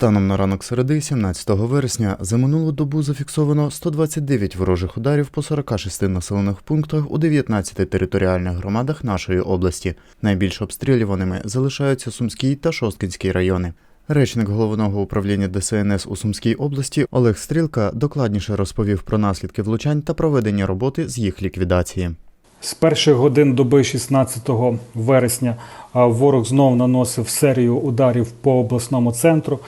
Станом на ранок середи, 17 вересня, за минулу добу зафіксовано 129 ворожих ударів по 46 населених пунктах у 19 територіальних громадах нашої області. Найбільш обстрілюваними залишаються Сумський та Шосткинський райони. Речник головного управління ДСНС у Сумській області Олег Стрілка докладніше розповів про наслідки влучань та проведення роботи з їх ліквідації. З перших годин доби 16 вересня ворог знов наносив серію ударів по обласному центру.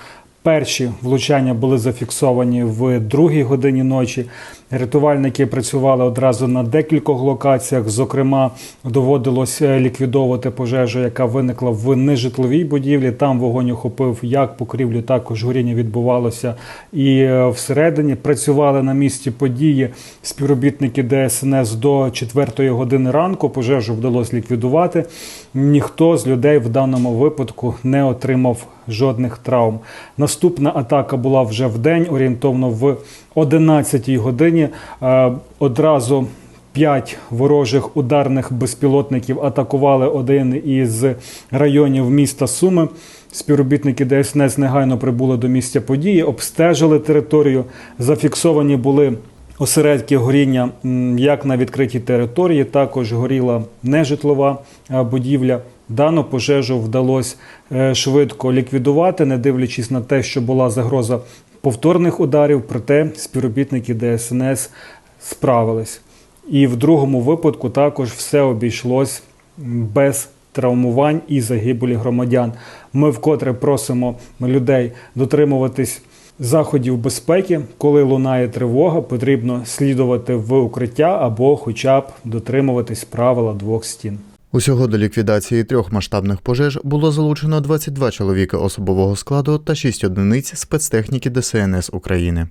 Перші влучання були зафіксовані в другій годині ночі. Рятувальники працювали одразу на декількох локаціях. Зокрема, доводилось е, ліквідовувати пожежу, яка виникла в нежитловій будівлі. Там вогонь охопив як покрівлю, також горіння відбувалося і е, всередині. Працювали на місці події співробітники ДСНС до 4 години ранку. Пожежу вдалося ліквідувати. Ніхто з людей в даному випадку не отримав жодних травм. Наступна атака була вже в день, орієнтовно в 11 годині. Е, Одразу П'ять ворожих ударних безпілотників атакували один із районів міста Суми. Співробітники ДСНС негайно прибули до місця події, обстежили територію. Зафіксовані були осередки горіння як на відкритій території, також горіла нежитлова е, будівля. Дану пожежу вдалося е, швидко ліквідувати, не дивлячись на те, що була загроза повторних ударів, проте співробітники ДСНС справились. І в другому випадку також все обійшлось без травмувань і загибелі громадян. Ми вкотре просимо людей дотримуватись заходів безпеки. Коли лунає тривога, потрібно слідувати в укриття або хоча б дотримуватись правила двох стін. Усього до ліквідації трьох масштабних пожеж було залучено 22 чоловіки особового складу та 6 одиниць спецтехніки ДСНС України.